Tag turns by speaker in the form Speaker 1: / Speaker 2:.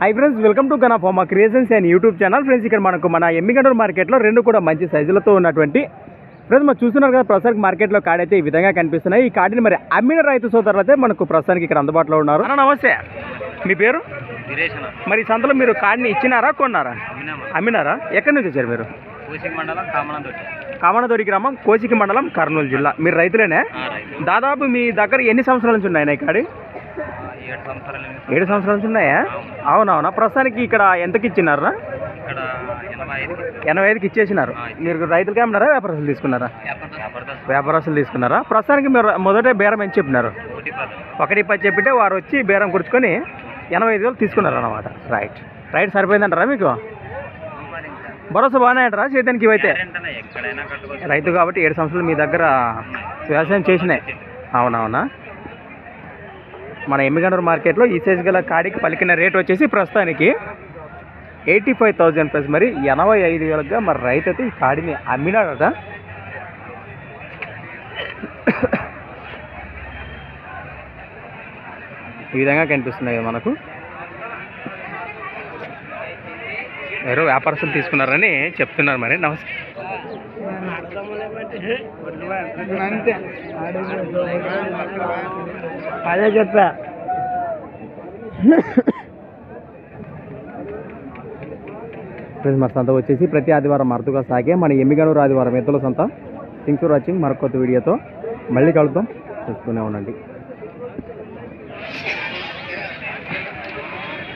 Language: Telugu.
Speaker 1: Hi friends welcome to Gana pharma creations and YouTube channel friends ఇక్కడ మనకు మన ఎమ్మిగండూరు మార్కెట్లో రెండు కూడా మంచి సైజులతో ఉన్నటువంటి ఫ్రెండ్స్ మనం చూస్తున్నారు కదా ప్రస్తుతానికి మార్కెట్లో కార్డ్ అయితే ఈ విధంగా కనిపిస్తున్నాయి. ఈ కార్డుని మరి అమ్మిన రైతు సోదరులు అయితే మనకు ప్రస్తుతానికి ఇక్కడ అందుబాటులో ఉన్నారు. అన్న నమస్తే. మీ పేరు? మరి ఈ సంతలో మీరు కార్డుని ఇచ్చినారా కొన్నారా? అమ్మినారా? ఎక్కడి నుంచి వచ్చారు మీరు? కామనదొడి గ్రామం కోసికి మండలం కర్నూలు జిల్లా. మీరు రైతులేనే?
Speaker 2: రైతు
Speaker 1: దాదాపు మీ దగ్గర ఎన్ని సంవత్సరాల నుంచి ఉన్నాయి ఈ కాడి?
Speaker 2: ఏడు సంవత్సరాలు
Speaker 1: నుంచి ఉన్నాయా? అవునవునా? ప్రస్తుతానికి ఇక్కడ ఎంతకి ఇచ్చినారా
Speaker 2: ఎనభై ఐదుకి.
Speaker 1: ఇచ్చేసినారు. మీరు రైతులకి ఏమన్నారా? వ్యాపారస్తులు తీసుకున్నారా? వ్యాపారస్తులు తీసుకున్నారా? ప్రస్తుతానికి మీరు మొదట బేరం ఎంత చెప్పినారు?
Speaker 2: ఒకటి పది.
Speaker 1: చెప్పితే వారు వచ్చి బేరం కూర్చుకొని ఎనభై ఐదు వేలు తీసుకున్నారు అనమాట రైట్ రైట్ సరిపోయిందంటారా మీకు? భరోసా బాగానే అంటారా చేతానికి ఇవైతే? రైతు కాబట్టి ఏడు సంవత్సరాలు మీ దగ్గర వ్యవసాయం చేసినాయి. అవునవునా? మన ఎమ్మిగండూరు మార్కెట్లో ఈ సైజు గల కాడికి పలికిన రేట్ వచ్చేసి ప్రస్తుతానికి ఎయిటీ ఫైవ్ థౌజండ్ ప్లస్ మరి ఎనభై ఐదు వేలుగా మరి రైతు అయితే ఈ కాడిని అమ్మినాడట. ఈ విధంగా కనిపిస్తున్నాయి కదా మనకు. ఎవరో వ్యాపారస్తులు తీసుకున్నారని చెప్తున్నారు మరి. నమస్తే. అదే చెప్పా. ఫ్రెండ్స్ మన సంత వచ్చేసి ప్రతి ఆదివారం అరుదుగా సాగే మన ఎమ్మిగనూరు ఆదివారం ఎద్దుల సంత. Thanks for watching. మరొక వీడియోతో మళ్ళీ కలుద్దాం. చూస్తూనే ఉండండి.